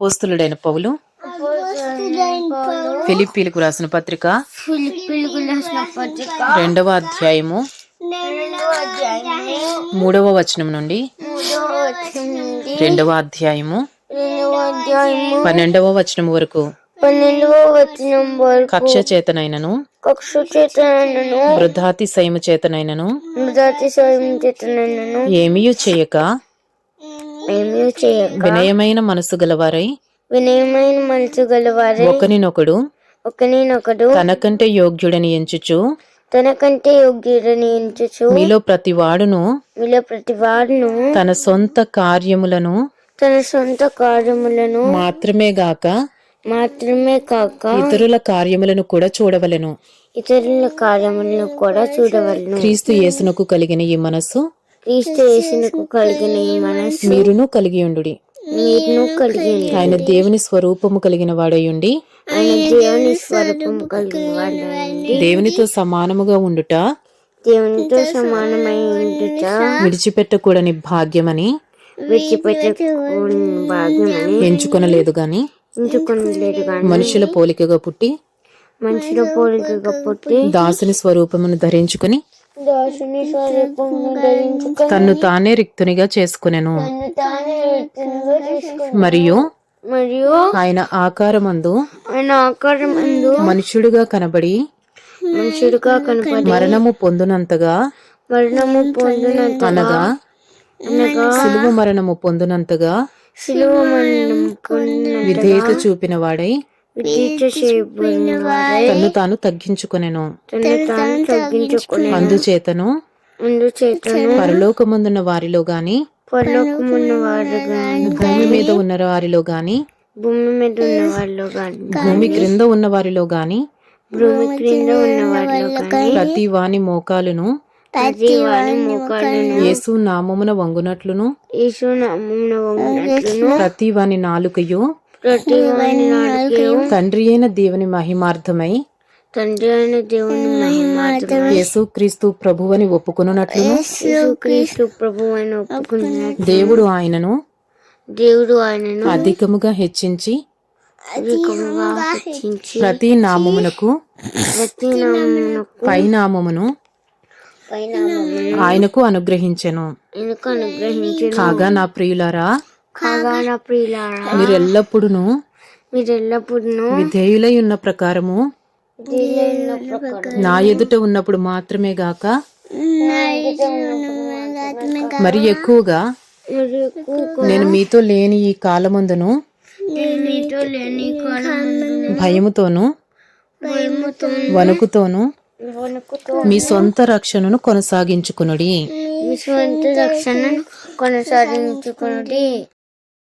పోస్తులుడైన పౌలు ఫిలిప్పీలకు రాసిన పత్రిక రెండవ అధ్యాయము మూడవ వచనం నుండి రెండవ అధ్యాయము పన్నెండవ వచనం వరకు పన్నెండవ వచనం వరకు. కక్ష చేతనైనను కక్ష చేతనను వృద్ధాతిశయము చేతనైనను మృదాతి సాయం చేతనను ఏమీయు చేయక చేయక వినయమైన మనసు గలవారై వినయమైన మనసు గలవారే ఒకనినొకడు ఒకరినొకడు తనకంటే యోగ్యుడని ఎంచుచు తనకంటే యోగ్యుడని ఎంచుచు మీలో ప్రతి వాడును మీలో ప్రతి వాడును తన సొంత కార్యములను తన సొంత కార్యములను మాత్రమే గాక మాత్రమే కాక ఇతరుల కార్యములను కూడా చూడవలెను. ఇతరుల కార్యములను కూడా చూడవలను. క్రీస్తు యేసునకు కలిగిన ఈ మనస్సు మీరును కలిగి ఉంది. ఆయన దేవుని స్వరూపము కలిగిన వాడయుండి దేవునితో సమానముగా ఉండుట. దేవునితో సమానమై ఉండుట. విడిచిపెట్టకూడని భాగ్యమని. విడిచిపెట్టకూడని భాగ్యమని. ఎంచుకొనలేదు గాని. ఎంచుకొనలేదు మనుషుల పోలికగా పుట్టి. మనుషుల పోలికగా పుట్టి. దాసుని స్వరూపమును ధరించుకొని. తన్ను తానే రిక్తునిగా చేసుకునెను. మరియు మరియు ఆయన ఆకారమందు ఆయన ఆకారం అందు మనుష్యుడిగా కనబడి మనుషుడుగా కనపడి మరణము పొందునంతగా మరణము పొందినంత అనగా సిలువ మరణము పొందునంతగా విధేయత చూపిన వాడై తాను తగ్గించుకొనెను. తను తాను తగ్గించుకుని అందుచేతను అందుచేతను పరలోకమందున్న వారిలో గాని పరలోకమున్న వారు గాని భూమి మీద ఉన్న వారిలో గాని భూమి మీద ఉన్న వాళ్ళు గాని భూమి క్రింద ఉన్న వారిలో గాని భూమి క్రింద ఉన్న వారిలో గాని ప్రతి వాని మోకాలును యేసు నామమున వంగునట్లును యేసు నామమున వంగినట్లును ప్రతి వాని నాలుకయు తండ్రి అయిన దేవుని మహిమార్థమై తండ్రి అయిన దేవుని మహిమార్థమై యేసు క్రీస్తు ప్రభువని ఒప్పుకొనున్నట్లును? యేసుక్రీస్తు ప్రభు అని ఒప్పుకున్నట్టు దేవుడు ఆయనను దేవుడు ఆయనను అధికముగా హెచ్చించి ప్రతి నామమునకు ప్రతి నామమునకు పై నామమును పైన నామమును ఆయనకు అనుగ్రహించిన. కాగా నా ప్రియులారా కాగా ప్రియులారా మీరు ఎల్లప్పుడూ మీరు ఎల్లప్పుడూ విధేయులై ఉన్న ప్రకారము నా ఎదుట ఉన్నప్పుడు మాత్రమే గాక మరి ఎక్కువగా నేను మీతో లేని ఈ కాలమందును భయముతోను భయముతో వణుకుతోను వణుకుతో మీ సొంత రక్షణను కొనసాగించుకునుడి. మీ స్వంత రక్షణ కొనసాగించుకున్నది